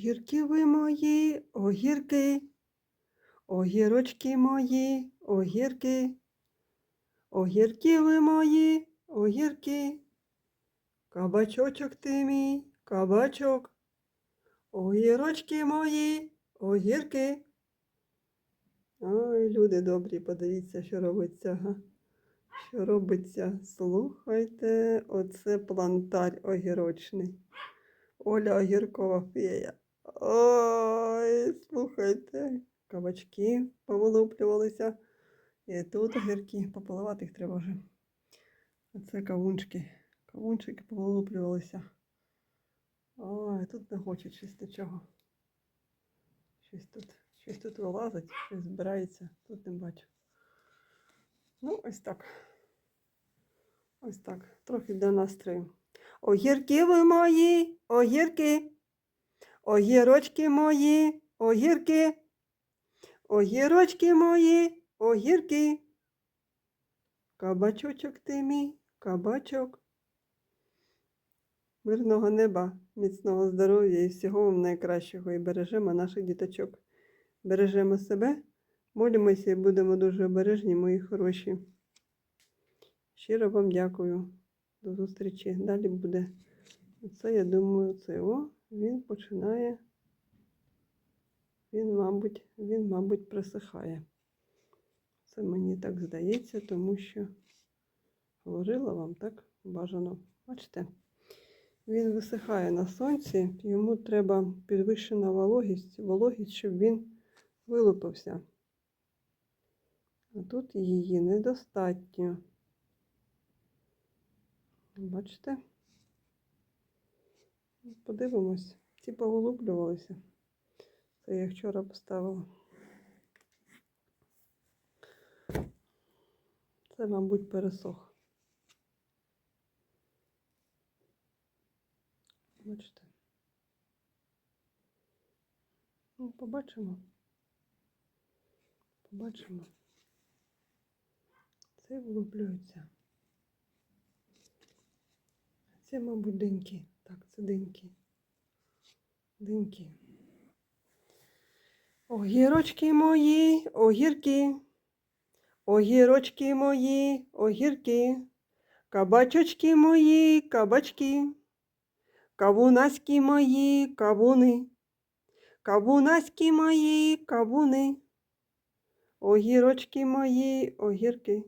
Огірки ви мої, огірки, огірочки мої, огірки, огірки ви мої, огірки, кабачочок ти мій, кабачок, огірочки мої, огірки. Ой, люди добрі, подивіться, що робиться. Що робиться? Слухайте, оце плантар огірочний. Оля Огіркова фея. Ой, слухайте, кабачки повилуплювалися. І тут огірки, пополивати їх треба вже. Оце кавунчики. Кавунчики повилуплювалися. Ой, тут не хочуть щось нічого. Щось тут, щось тут вилазить, щось збирається, тут не бачу. Ну, ось так. Ось так. Трохи для настрою. Огірки ви мої, огірки, огірочки мої, огірки, огірочки мої, огірки. Кабачочок ти мій, кабачок. Мирного неба, міцного здоров'я і всього вам найкращого. І бережемо наших діточок. Бережемо себе, молимося і будемо дуже обережні, мої хороші. Щиро вам дякую. До зустрічі. Далі буде. Це, я думаю, це о, він починає. Він, мабуть, він, мабуть, присихає. Це мені так здається, тому що говорила вам так бажано. Бачите? Він висихає на сонці, йому треба підвищена вологість, вологість, щоб він вилупився. А тут її недостатньо. Бачите? Подивимось. Ці повилуплювалися. Це я вчора поставила. Це, мабуть, пересох. Бачите? Ну, побачимо. Побачимо. Це вилуплюється. Це, мабуть, диньки. Диньки. Диньки. Огірочки мої, огірки. Огірочки мої, огірки. Кабачочки мої, кабачки. Кавунаські мої, кавуни. Кавунаські мої, кавуни. Огірочки мої, огірки.